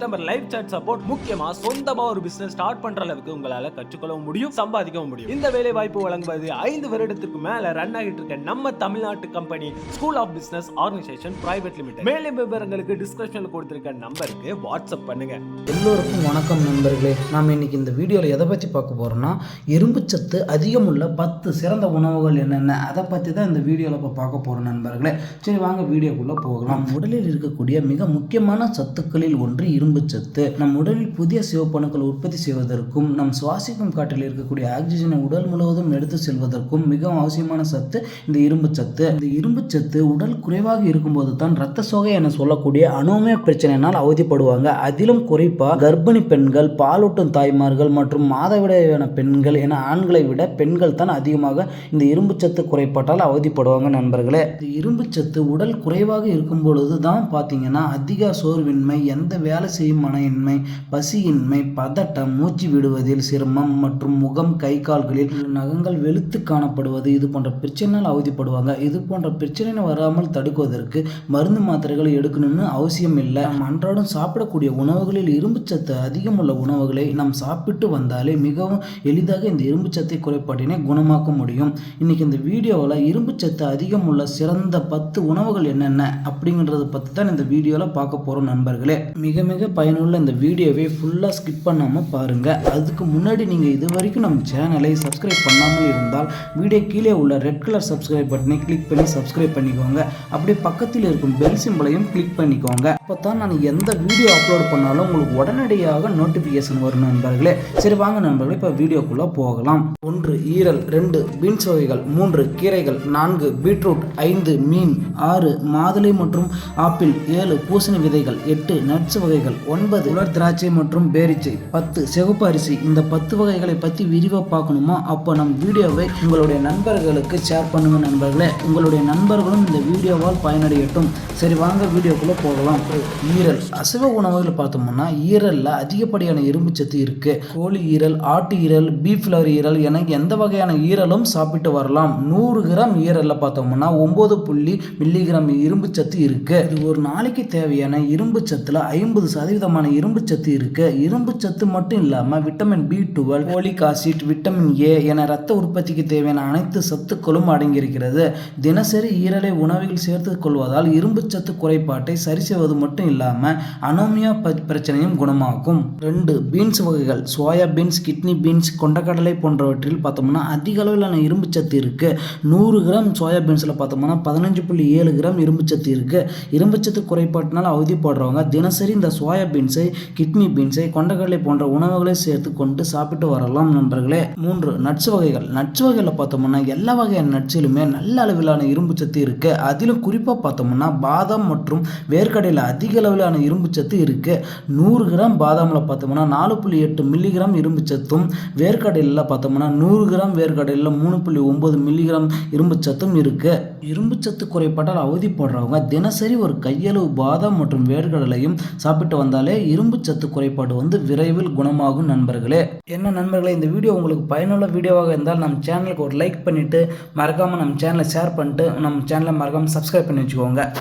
customer life chat support முக்கியமா சொந்தமா ஒரு பிசினஸ் ஸ்டார்ட் பண்ற அளவுக்கு உங்களால கற்றுக்கொள்ளவும் முடியும் சம்பாதிக்கவும் முடியும். இந்த வேலை வாய்ப்பு வழங்குவது ஐந்து வருடத்துக்கு மேல ரன் ஆகிட்டு இருக்க நம்ம தமிழ்நாட்டு company school of business organisation private limited மேலும் விவரங்களுக்கு டிஸ்கிரிப்ஷன்ல கொடுத்திருக்க நம்பருக்கு வாட்ஸ்அப் பண்ணுங்க. எல்லோருக்கும் வணக்கம் நண்பர்களே. நாம் இன்னைக்கு இந்த வீடியோவில் எதை பற்றி பார்க்க போகிறோம்னா இரும்புச்சத்து அதிகமுள்ள பத்து சிறந்த உணவுகள் என்னென்ன? அதை பற்றி தான் இந்த வீடியோவில் இப்போ பார்க்க போகிறோம் நண்பர்களே. சரி வாங்க வீடியோக்குள்ளே போகலாம். உடலில் இருக்கக்கூடிய மிக முக்கியமான சத்துக்களில் ஒன்று இரும்பு சத்து. நம் உடலில் புதிய சிவப்பணுக்கள் உற்பத்தி செய்வதற்கும் நம் சுவாசிக்கும் காற்றில் இருக்கக்கூடிய ஆக்சிஜனை உடல் முழுவதும் எடுத்து செல்வதற்கும் மிகவும் அவசியமான சத்து இந்த இரும்பு சத்து. இந்த இரும்புச்சத்து உடல் குறைவாக இருக்கும்போது தான் ரத்த சோகை என சொல்லக்கூடிய அனோமிய பிரச்சனையினால் அவதிப்படுவாங்க. அதிலும் குறிப்பாக கர்ப்பிணி பெண்கள் பாலூட்டும் தாய்மார்கள் மற்றும் மாதவிடையான பெண்கள் என ஆண்களை விட பெண்கள் தான் அதிகமாக இந்த இரும்பு சத்து குறைபாட்டால் அவதிப்படுவாங்க நண்பர்களே. இந்த இரும்புச்சத்து உடல் குறைவாக இருக்கும் பொழுது தான் பார்த்தீங்கன்னா அதிக சோர்வின்மை எந்த வேலை செய்யும் மனையின்மை பசியின்மை பதட்டம் மூச்சு விடுவதில் சிரமம் மற்றும் முகம் கை கால்களில் நகங்கள் வெளுத்து காணப்படுவது இது போன்ற பிரச்சனையால் அவதிப்படுவாங்க. இது போன்ற பிரச்சனை வராமல் தடுக்குவதற்கு மருந்து மாத்திரைகளை எடுக்கணும்னு அவசியம் இல்லை. நாம் அன்றாடம் சாப்பிடக்கூடிய உணவுகளில் இரும்புச்சத்து அதிகம் உள்ள உணவுகளை நாம் சாப்பிட்டு வந்தாலே மிகவும் எளிதாக இந்த இரும்புச்சத்தை குறைபாட்டினை குணமாக்க முடியும். இன்னைக்கு இந்த வீடியோவில் இரும்புச்சத்து அதிகம் உள்ள சிறந்த பத்து உணவுகள் என்னென்ன அப்படிங்கிறத பற்றி தான் இந்த வீடியோவில் பார்க்க போகிறோம் நண்பர்களே. மிக மிக பயனுள்ள இந்த வீடியோவை ஃபுல்லாக ஸ்கிப் பண்ணாமல் பாருங்கள் அதுக்கு முன்னாடி நீங்கள் இது வரைக்கும் நம்ம சேனலை சப்ஸ்கிரைப் பண்ணாமல் இருந்தால் வீடியோ கீழே உள்ள ரெட் கலர் சப்ஸ்கிரைப் பட்டனை கிளிக் பண்ணி சப்ஸ்கிரைப் பண்ணிக்கோங்க. அப்படியே பக்கத்தில் இருக்கும் பெல் சிம்பிளையும் கிளிக் பண்ணிக்கோங்க. அப்போ தான் நான் எந்த வீடியோ அப்லோட் பண்ணாலும் உங்களுக்கு உடனடியாக நோட்டிஃபிகேஷன் வரும் நண்பர்களே. சரி வாங்க நண்பர்களே இப்போ வீடியோக்குள்ளே போகலாம். ஒன்று ஈரல். ரெண்டு பீன்ஸ் வகைகள். மூன்று கீரைகள். நான்கு பீட்ரூட். ஐந்து மீன். ஆறு மாதுளை மற்றும் ஆப்பிள். ஏழு பூசணி விதைகள். எட்டு நட்ஸ் வகைகள். ஒன்பது. உலர் திராட்சை மற்றும் பேரிச்சை. பத்து. சிவப்பு அரிசி. இந்த பத்து வகைகளை பற்றி விரிவாக பார்க்கணுமா? அப்போ நம் வீடியோவை உங்களுடைய நண்பர்களுக்கு ஷேர் பண்ணுங்க நண்பர்களே. உங்களுடைய நண்பர்களும் இந்த வீடியோவால் பயனடையட்டும். சரி வாங்க வீடியோக்குள்ளே போகலாம். ஈரல். அசைவ உணவுகள் பார்த்தோம்னா ஈரலில் அதிகப்படியான இரும்பு சத்து இருக்கு. கோழி ஈரல் ஆட்டு ஈரல் பீஃப் ஈரல் என எந்த வகையான ஈரலும் சாப்பிட்டு வரலாம். நூறு கிராம் ஈரலில் பார்த்தோம்னா ஒம்பது புள்ளி மில்லிகிராம் இரும்பு சத்து இருக்கு. இது ஒரு நாளைக்கு தேவையான இரும்பு சத்தில் ஐம்பது சதவீதமான இரும்பு சத்து இருக்கு. இரும்பு சத்து மட்டும் இல்லாமல் vitamin B twelve folic acid vitamin A என ரத்த உற்பத்திக்கு தேவையான அனைத்து சத்துக்களும் அடங்கியிருக்கிறது. தினசரி ஈரலை உணவில் சேர்த்து கொள்வதால் இரும்பு சத்து குறைபாட்டை சரி செய்வது மட்டும் இல்லாமல் அனோமியா பிரச்சனையும் குணமாகும். ரெண்டு பீன்ஸ் வகைகள். சோயா பீன்ஸ் கிட்னி பீன்ஸ் கொண்டக்கடலை போன்றவற்றில் பார்த்தோம்னா அதிக அளவிலான இரும்பு சத்து இருக்கு. நூறு கிராம் சோயா பீன்ஸில் பார்த்தோம்னா பதினஞ்சு புள்ளி ஏழு கிராம் இரும்பு சத்து இருக்கு. இரும்பு சத்து குறைபாட்டினால் அவதிப்படுறவங்க தினசரி இந்த சோயா சோயா பீன்ஸை கிட்னி பீன்ஸை கொண்டக்கடலை போன்ற உணவுகளை சேர்த்து கொண்டு சாப்பிட்டு வரலாம் நண்பர்களே. மூன்று நட்ஸ் வகைகள். நட்ஸ் வகைகளில் பார்த்தோம்னா எல்லா வகையான நட்ஸிலுமே நல்ல அளவிலான இரும்பு சத்து இருக்கு. அதிலும் குறிப்பாக பார்த்தோம்னா பாதாம் மற்றும் வேர்க்கடையில் அதிக அளவிலான இரும்பு சத்து இருக்கு. நூறு கிராம் பாதாமில் பார்த்தோம்னா நாலு புள்ளி எட்டு மில்லிகிராம் இரும்பு சத்தும் வேர்க்கடையில் பார்த்தோம்னா நூறு கிராம் வேர்க்கடையில் மூணு புள்ளி ஒம்பது மில்லிகிராம் இரும்பு சத்தும் இருக்குது இரும்பு சத்து குறைபாட்டால் அவதிப்படுறவங்க தினசரி ஒரு கையளவு பாதாம் மற்றும் வேர்க்கடலையும் சாப்பிட்டு வந்தாலே இரும்பு சத்து குறைபாடு வந்து விரைவில் குணமாகும் நண்பர்களே. என்ன நண்பர்களே இந்த வீடியோ உங்களுக்கு பயனுள்ள வீடியோவாக இருந்தால் நம்ம சேனலுக்கு ஒரு லைக் பண்ணிட்டு மறக்காமல் நம்ம சேனலை ஷேர் பண்ணிட்டு நம்ம சேனலை மறக்காமல் சப்ஸ்கிரைப் பண்ணி வச்சுக்கோங்க.